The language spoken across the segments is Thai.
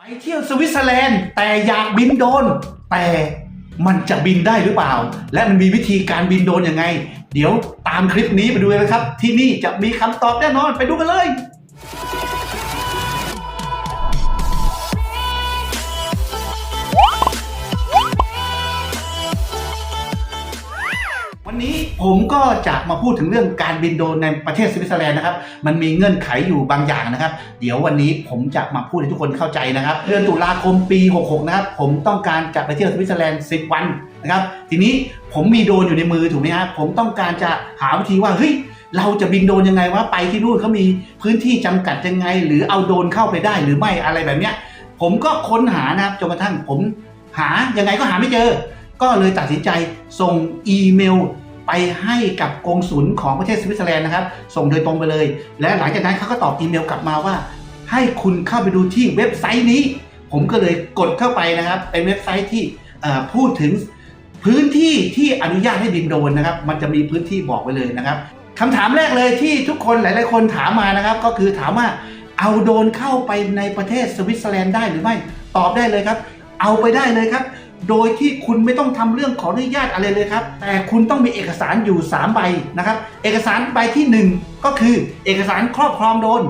ไปเที่ยวสวิตเซอร์แลนด์ แต่อยากบินโดน แต่มันจะบินได้หรือเปล่า และมันมีวิธีการบินโดนยังไง เดี๋ยวตามคลิปนี้ไปดูเลยนะครับ ที่นี่จะมีคำตอบแน่นอนไปดูกันเลย วันนี้ผมก็จะมาพูดถึงเรื่องการบินโดรนในประเทศสวิตเซอร์แลนด์นะครับ มันมีเงื่อนไขอยู่บางอย่างนะครับ เดี๋ยววันนี้ผมจะมาพูดให้ทุกคนเข้าใจนะครับ เดือนตุลาคมปี 66 นะครับ ผมต้องการจะไปเที่ยวสวิตเซอร์แลนด์ 10 วันนะครับ ทีนี้ผมมีโดรนอยู่ในมือถูกไหมครับผมต้องการจะหาวิธีว่าเฮ้ยเราจะบินโดนยังไงว่าไปที่นู่นเขามีพื้นที่จำกัดยังไง หรือเอาโดนเข้าไปได้หรือไม่อะไรแบบเนี้ย ผมก็ค้นหานะครับจนกระทั่งผมหายังไงก็หาไม่เจอ ก็เลยตัดสินใจส่งอีเมลไปให้กับกองสุลของประเทศสวิตเซอร์แลนด์นะครับ ส่งโดยตรงไปเลย และหลังจากนั้นเขาก็ตอบอีเมลกลับมาว่า ให้คุณเข้าไปดูที่เว็บไซต์นี้ ผมก็เลยกดเข้าไปนะครับ เป็นเว็บไซต์ที่พูดถึงพื้นที่ที่อนุญาตให้บินโดนนะครับ มันจะมีพื้นที่บอกไว้เลยนะครับคำถามแรกเลยที่ทุกคนหลาย ๆ คนถามมานะครับ ก็คือถามว่าเอาโดนเข้าไปในประเทศสวิตเซอร์แลนด์ได้หรือไม่ ตอบได้เลยครับ เอาไปได้เลยครับ โดยที่คุณไม่ต้องทำเรื่องขออนุญาตอะไรเลยครับ แต่คุณต้องมีเอกสารอยู่ 3 ใบนะครับ เอกสารใบที่ 1 ก็คือเอกสารครอบครองโดน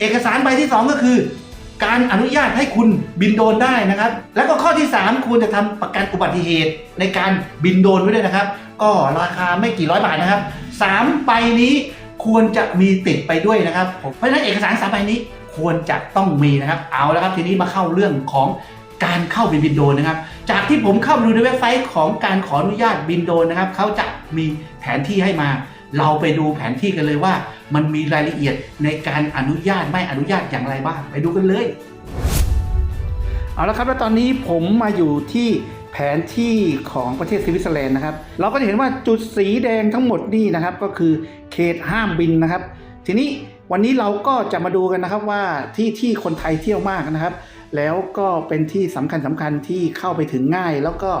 เอกสารใบที่ 2 ก็คือ การอนุญาตให้คุณบินโดนได้นะครับ แล้วก็ข้อที่ 3 คุณจะทำประกันอุบัติเหตุในการบินโดนไว้ด้วยนะครับ ก็ราคาไม่กี่ร้อยบาทนะครับสามใบนี้ควรจะมีติดไปด้วยนะครับ เพราะฉะนั้นเอกสารสามใบนี้ควรจะต้องมีนะครับ เอาแล้วครับทีนี้มาเข้าเรื่องของ การเข้าไปบินโดนนะครับ จากที่ผมเข้าไปดูในเว็บไซต์ของการขออนุญาตบินโดนนะครับเขาจะมีแผนที่ให้มา เราไปดูแผนที่กันเลยว่า มันมีรายละเอียดในการอนุญาตไม่อนุญาตอย่างไรบ้าง ไปดูกันเลยเอาละครับแล้วตอนนี้ผมมาอยู่ที่แผนที่ของประเทศสวิตเซอร์แลนด์นะครับ เราก็จะเห็นว่าจุดสีแดงทั้งหมดนี่นะครับ ก็คือเขตห้ามบินนะครับ ทีนี้วันนี้เราก็จะมาดูกันนะครับว่าที่ที่คนไทยเที่ยวมากนะครับ แล้วก็เป็นที่สำคัญสำคัญที่เข้าไปถึงง่าย แล้วก็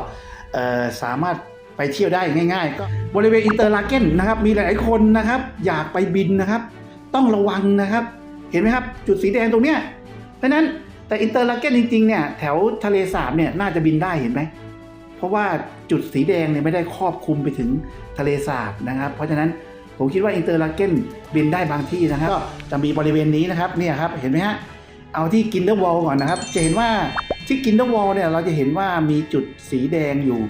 สามารถไปเที่ยวได้ง่าย ๆ ก็บริเวณอินเตอร์ลาเกนนะครับมีหลายๆคนนะครับ อยากไปบินนะครับ ต้องระวังนะครับ เห็นไหมครับ จุดสีแดงตรงเนี้ยเพราะฉะนั้นแต่อินเตอร์ลาเกนจริงๆเนี่ยแถวทะเลสาบเนี่ยน่าจะบินได้เห็นไหมเพราะว่าจุดสีแดงเนี่ยไม่ได้ครอบคลุมไปถึงทะเลสาบนะครับ เพราะฉะนั้นผมคิดว่าอินเตอร์ลาเกนบินได้บางที่นะครับก็จะมีบริเวณนี้นะครับเนี่ยครับเห็นไหมฮะ เอาที่กินเดอร์วอลก่อนนะครับ จะเห็นว่าที่กินเดอร์วอลเนี่ยเราจะเห็นว่ามีจุดสีแดงอยู่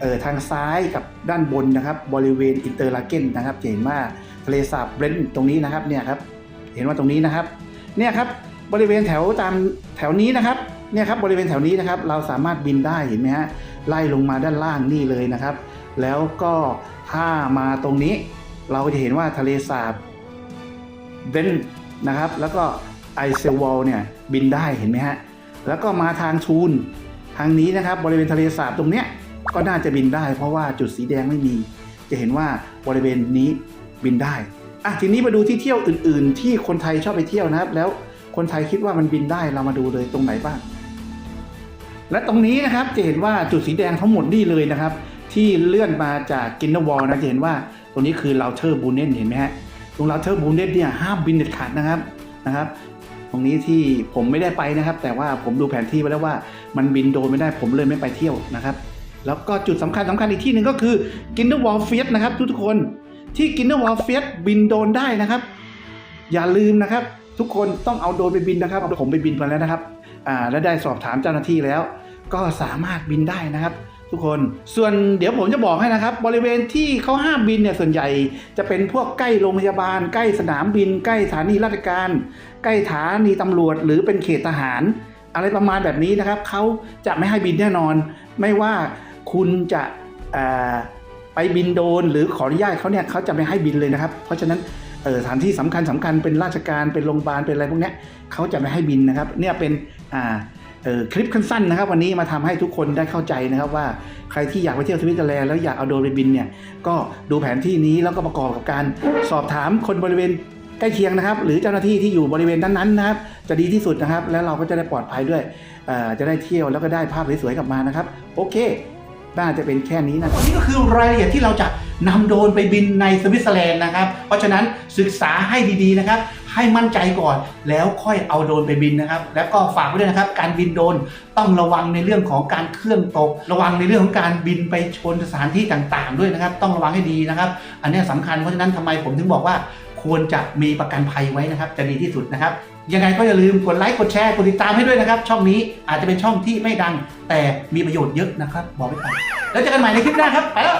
เออทางซ้ายกับด้านบนนะครับ บริเวณอินเตอร์ลาเกนนะครับจะเห็นว่าทะเลสาบเบรนท์ตรงนี้นะครับเนี่ยครับเห็นว่าตรงนี้นะครับเนี่ยครับบริเวณแถวตามแถวนี้นะครับเนี่ยครับบริเวณแถวนี้นะครับ เราสามารถบินได้เห็นไหมฮะไล่ลงมาด้านล่างนี่เลยนะครับ แล้วก็ถ้ามาตรงนี้ เราจะเห็นว่าทะเลสาบเบนนะครับ แล้วก็ ไอเซลวอลเนี่ยบินได้เห็นไหมฮะ แล้วก็มาทางทูนทางนี้นะครับบริเวณทะเลสาบตรงเนี้ยก็น่าจะบินได้ เพราะว่าจุดสีแดงไม่มี จะเห็นว่าบริเวณนี้บินได้อะทีนี้มาดูที่เที่ยวอื่น ๆ ที่คนไทยชอบไปเที่ยวนะครับ แล้วคนไทยคิดว่ามันบินได้เรามาดูเลยตรงไหนบ้าง และตรงนี้นะครับจะเห็นว่าจุดสีแดงทั้งหมดนี่เลยนะครับ ที่เลื่อนมาจากกินนวอลนะจะเห็นว่าตรงนี้คือเราเทอร์บูเนนเห็นไหมฮะตรงเราเทอร์บูเนนเนี่ยห้ามบินเด็ดขาดนะครับนะครับ รงนี้ที่ผมไม่ได้ไปนะครับ แต่ว่าผมดูแผนที่ไปแล้วว่ามันบินโดนไม่ได้ผมเลยไม่ไปเที่ยวนะครับแล้วก็จุดสำคัญสำคัญอีกที่หนึ่งก็คือกินเนอร์วอลเฟียสนะครับทุกๆคนที่กินเนอร์วอลเฟียสบินโดนได้นะครับ อย่าลืมนะครับ ทุกคนต้องเอาโดนไปบินนะครับ ผมไปบินมาแล้วนะครับอ่าและได้สอบถามเจ้าหน้าที่แล้ว ก็สามารถบินได้นะครับ ทุกคน ส่วนเดี๋ยวผมจะบอกให้นะครับ บริเวณที่เขาห้ามบินเนี่ยส่วนใหญ่จะเป็นพวกใกล้โรงพยาบาล ใกล้สนามบิน ใกล้สถานีราชการ ใกล้สถานีตำรวจ หรือเป็นเขตทหาร อะไรประมาณแบบนี้นะครับเขาจะไม่ให้บินแน่นอน ไม่ว่าคุณจะไปบินโดนหรือขออนุญาตเขาเนี่ยเขาจะไม่ให้บินเลยนะครับ เพราะฉะนั้นสถานที่สำคัญสำคัญเป็นราชการเป็นโรงพยาบาลเป็นอะไรพวกนี้เขาจะไม่ให้บินนะครับ เนี่ยเป็นอ่า เออคลิปสั้นๆนะครับ วันนี้มาทำให้ทุกคนได้เข้าใจนะครับว่าใครที่อยากไปเที่ยวสวิตเซอร์แลนด์แล้วอยากเอาโดรนไปบินเนี่ยก็ดูแผนที่นี้แล้วก็ประกอบกับการสอบถามคนบริเวณใกล้เคียงนะครับ หรือเจ้าหน้าที่ที่อยู่บริเวณนั้นๆนะครับ จะดีที่สุดนะครับ แล้วเราก็จะได้ปลอดภัยด้วยจะได้เที่ยวแล้วก็ได้ภาพสวยๆกลับมานะครับ โอเคน่าจะเป็นแค่นี้นะวันนี้ก็คือรายละเอียดที่เราจะนำโดรนไปบินในสวิตเซอร์แลนด์นะครับ เพราะฉะนั้นศึกษาให้ดีๆนะครับ ให้มั่นใจก่อน แล้วค่อยเอาโดรนไปบินนะครับ แล้วก็ฝากไว้ด้วยนะครับ การบินโดรนต้องระวังในเรื่องของการเครื่องตก ระวังในเรื่องของการบินไปชนสถานที่ต่างๆ ด้วยนะครับ ต้องระวังให้ดีนะครับ อันนี้สำคัญเพราะฉะนั้นทำไมผมถึงบอกว่าควรจะมีประกันภัยไว้นะครับ จะดีที่สุดนะครับ ยังไงก็อย่าลืมกดไลค์กดแชร์กดติดตามให้ด้วยนะครับ ช่องนี้อาจจะเป็นช่องที่ไม่ดัง แต่มีประโยชน์เยอะนะครับ บอกไว้ก่อนแล้วเจอกันใหม่ในคลิปหน้าครับไปแล้ว